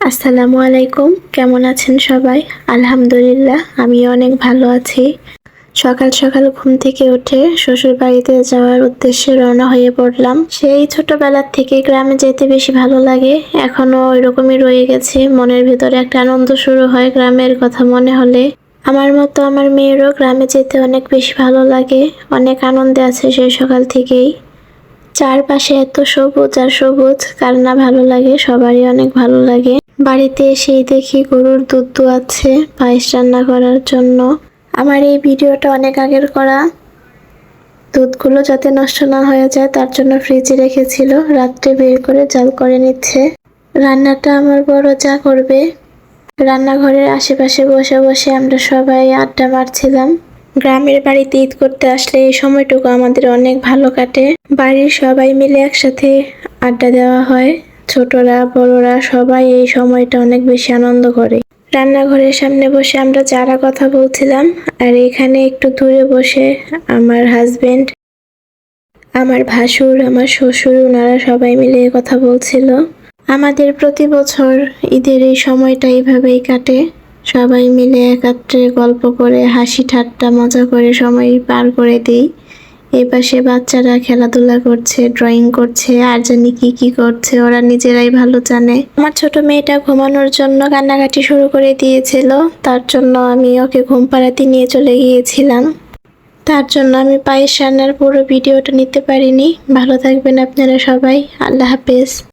আসসালামু আলাইকুম। কেমন আছেন সবাই? আলহামদুলিল্লাহ আমি অনেক ভালো আছি। সকাল সকাল ঘুম থেকে উঠে শ্বশুর বাড়িতে যাওয়ার উদ্দেশ্যে রওনা হয়ে পড়লাম। সেই ছোটবেলার থেকে গ্রামে যেতে বেশি ভালো লাগে। এখনও ওইরকমই রয়ে গেছে। মনের ভিতরে একটা আনন্দ শুরু হয় গ্রামের কথা মনে হলে। আমার মতো আমার মেয়েরও গ্রামে যেতে অনেক বেশি ভালো লাগে। অনেক আনন্দে আছে সেই সকাল থেকেই। চারপাশে এত সবুজ আর সবুজ, কার না ভালো লাগে? সবারই অনেক ভালো লাগে। বাড়িতে এসেই দেখি গরুর দুধ দুয়াচ্ছে পায়েস রান্না করার জন্য। আমার এই ভিডিওটা অনেক আগের করা। দুধগুলো যাতে নষ্ট না হয়ে যায়, তার জন্য ফ্রিজে রেখেছিল। রাত্রে বের করে জাল করে নিচ্ছে। রান্নাটা আমার বড় যা করবে। রান্নাঘরের আশেপাশে বসে বসে আমরা সবাই আড্ডা মারছিলাম। গ্রামের বাড়িতে ঈদ করতে আসলে এই সময়টুকু আমাদের অনেক ভালো কাটে। বাড়ির সবাই মিলে একসাথে আড্ডা দেওয়া হয়। ছোটরা, বড়রা সবাই এই সময়টা অনেক বেশি আনন্দ করে। রান্নাঘরের সামনে বসে আমরা যারা কথা বলছিলাম আর এখানে একটু দূরে বসে আমার হাজবেন্ড আমার ভাসুর, আমার শ্বশুর ওনারা সবাই মিলে কথা বলছিল। আমাদের প্রতি বছর ঈদের এই সময়টা এইভাবেই কাটে। সবাই মিলে একাত্রে গল্প করে, হাসি ঠাট্টা, মজা করে, সময় পার করে দিই। এই পাশে বাচ্চারা খেলাধুলা করছে ড্রয়িং করছে, আর জানি কি কি করছে, ওরা নিজেরাই ভালো জানে। আমার ছোট মেয়েটা ঘুমানোর জন্য কান্নাকাটি শুরু করে দিয়েছিল, তার জন্য আমি ওকে ঘুম পাড়াতে নিয়ে চলে গিয়েছিলাম। তার জন্য আমি পায়েস রান্নার পুরো ভিডিওটা নিতে পারিনি। ভালো থাকবেন আপনারা সবাই। আল্লাহ হাফেজ।